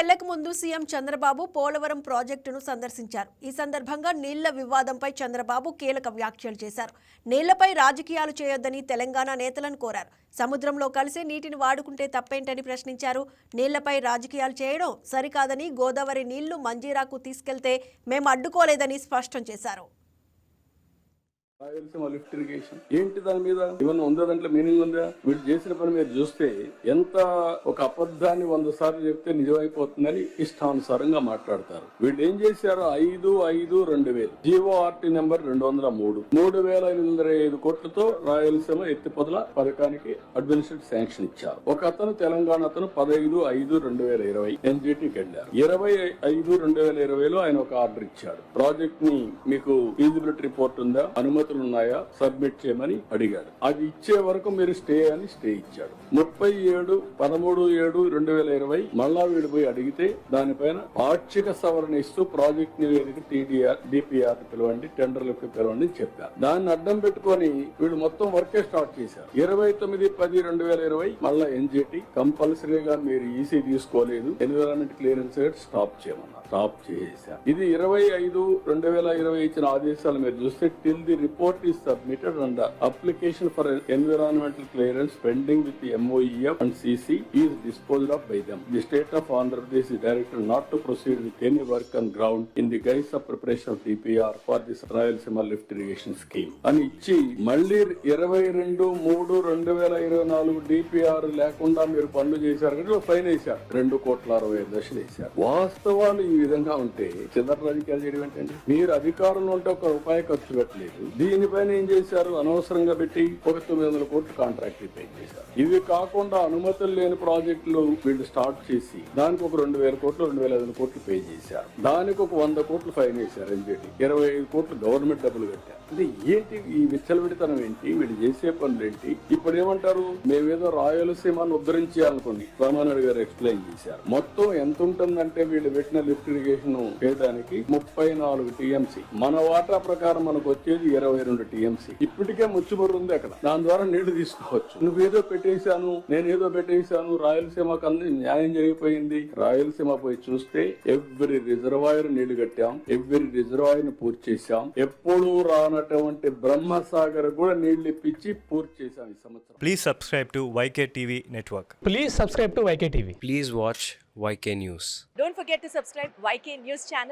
అంతకుముందు సీఎం చంద్రబాబు పోలవరం ప్రాజెక్టును సందర్శించారు. ఈ సందర్భంగా నీళ్ళ వివాదంపై చంద్రబాబు కీలక వ్యాఖ్యలు చేశారు. నీళ్ళపై రాజకీయాలు చేయొద్దని తెలంగాణ నేతలను కోరారు. సముద్రంలో కలిసే నీటిని వాడుకుంటే తప్పేంటని ప్రశ్నించారు. నీళ్ళపై రాజకీయాలు చేయడం సరికాదని గోదావరి నీళ్ళు మంజీరాకు తీసుకెళ్తే మేము అడ్డుకోలేదని స్పష్టం చేశారు. Rayalaseema lift irrigation. ఏంటి దాని మీద? ఏమన్నా ఉందా దాంట్లో మీనింగ్ ఉందా? వీళ్ళు చేసిన పని మీరు చూస్తే ఎంత ఒక అబద్ధాన్ని వంద సార్లు చెప్తే నిజమైపోతుందని ఇష్టానుసారంగా మాట్లాడతారు. వీళ్ళు ఏం చేశారు? ఐదు ఐదు రెండు వేలు. జీవోఆర్టీ నెంబర్ రెండు వందల మూడు. మూడు వేల ఎనిమిది వందల ఐదు కోట్లతో రాయలసీమ ఎత్తిపోతల పథకానికి అడ్మినిస్ట్రేటివ్ శాంక్షన్ ఇచ్చారు. ఒక అతను తెలంగాణ అతను పదహైదు ఐదు రెండు వేల ఇరవై ఎన్జిటికి వెళ్ళారు. ఇరవై ఐదు రెండు వేల ఇరవైలో ఆయన ఒక ఆర్డర్ ఇచ్చాడు. ప్రాజెక్ట్ని మీకు ఫీజిబిలిటీ రిపోర్ట్ ఉందా? అనుమతి అనుమతులు ఉన్నాయా సబ్మిట్ చేయమని అడిగాడు అది ఇచ్చే వరకు మీరు స్టే అని స్టే ఇచ్చాడు ముప్పై ఏడు పదమూడు ఏడు రెండు వేల ఇరవై మళ్ళా వీడు పోయి అడిగితే దానిపైన పాక్షిక సవరణ ఇస్తూ ప్రాజెక్ట్ నివేదిక టీడీఆర్ డిపిఆర్ పిలవండి టెండర్లకు పిలవండి చెప్పారు. దాన్ని అడ్డం పెట్టుకొని వీళ్ళు మొత్తం వర్కే స్టార్ట్ చేశారు. ఇరవై తొమ్మిది పది రెండు వేల ఇరవై మళ్ళా ఎన్జిటి కంపల్సరీగా మీరు ఈసీ తీసుకోలేదు. ఎన్విరాన్మెంట్ క్లియరెన్స్ స్టాప్ చేయమన్నారు. స్టాప్ చేశారు ఇది ఇరవై ఐదు రెండు వేల ఇరవై ఇచ్చిన ఆదేశాలు మీరు చూస్తే till the report report is submitted on is submitted and environmental clearance pending with the MOEF and CC is disposed of by them. The state of Andhra Pradesh is directed not to proceed with any work on ground in the guise of preparation of DPR for this Rayalaseema lift irrigation scheme. అని ఇచ్చి మళ్ళీ ఇరవై రెండు మూడు రెండు వేల ఇరవై నాలుగు డిపిఆర్ లేకుండా మీరు పనులు చేశారు కంటే ఫైన్ వేశారు రెండు కోట్ల అరవై ఐదు లక్షలు వేశారు వాస్తవాలు ఈ విధంగా ఉంటే చిల్లర రాజకీయాలు చేయడం ఏంటండి మీరు అధికారంలో ఉంటే ఒక రూపాయి ఖర్చు పెట్టలేదు దీనిపైన ఏం చేశారు? అనవసరంగా పెట్టి ఒక తొమ్మిది వందల కోట్లు కాంట్రాక్ట్ పే చేశారు. ఇవి కాకుండా అనుమతులు లేని ప్రాజెక్టులు వీళ్ళు స్టార్ట్ చేసి దానికి ఒక రెండు వేల కోట్లు రెండు వేల ఐదు కోట్లు పే చేశారు. దానికి ఒక వంద కోట్లు ఫైన్ వేశారు ఎన్జిటి ఇరవై ఐదు కోట్లు గవర్నమెంట్ డబ్బులు కట్టారు. అంటే ఏంటి ఈ విచ్చలవిడితనం ఏంటి? వీళ్ళు చేసే పనులు ఏంటి? ఇప్పుడు ఏమంటారు? మేమేదో రాయలసీమను ఉద్ధరించాలనుకుని రామానాయుడు గారు ఎక్స్ప్లెయిన్ చేశారు. మొత్తం ఎంత ఉంటుందంటే వీళ్ళు పెట్టిన లిఫ్ట్ ఇరిగేషన్ చేయడానికి ముప్పై నాలుగు టీఎంసీ. మన వాటా ప్రకారం మనకు వచ్చేది ఇరవై రెండు టీఎంసీ. ఇప్పటికే ముచ్చుమర్రు ఉంది అక్కడ. దాని ద్వారా నీళ్ళు తీసుకోవచ్చు. నువ్వేదో పెట్టేశాను నేనేదో పెట్టేశాను రాయలసీమకు అంది న్యాయం జరిగిపోయింది. రాయలసీమ పోయి చూస్తే ఎవ్రీ రిజర్వాయర్ నీళ్ళు కట్టాం ఎవ్రీ రిజర్వాయర్ని పూర్తి చేశాం. ఎప్పుడూ రానటువంటి బ్రహ్మసాగర్ కూడా నీళ్ళు ఇప్పించి పూర్తి చేశాం ఈ సంవత్సరం Please subscribe to YK TV Network. Please subscribe to YK TV. Please watch YK News. Don't forget to subscribe YK News channel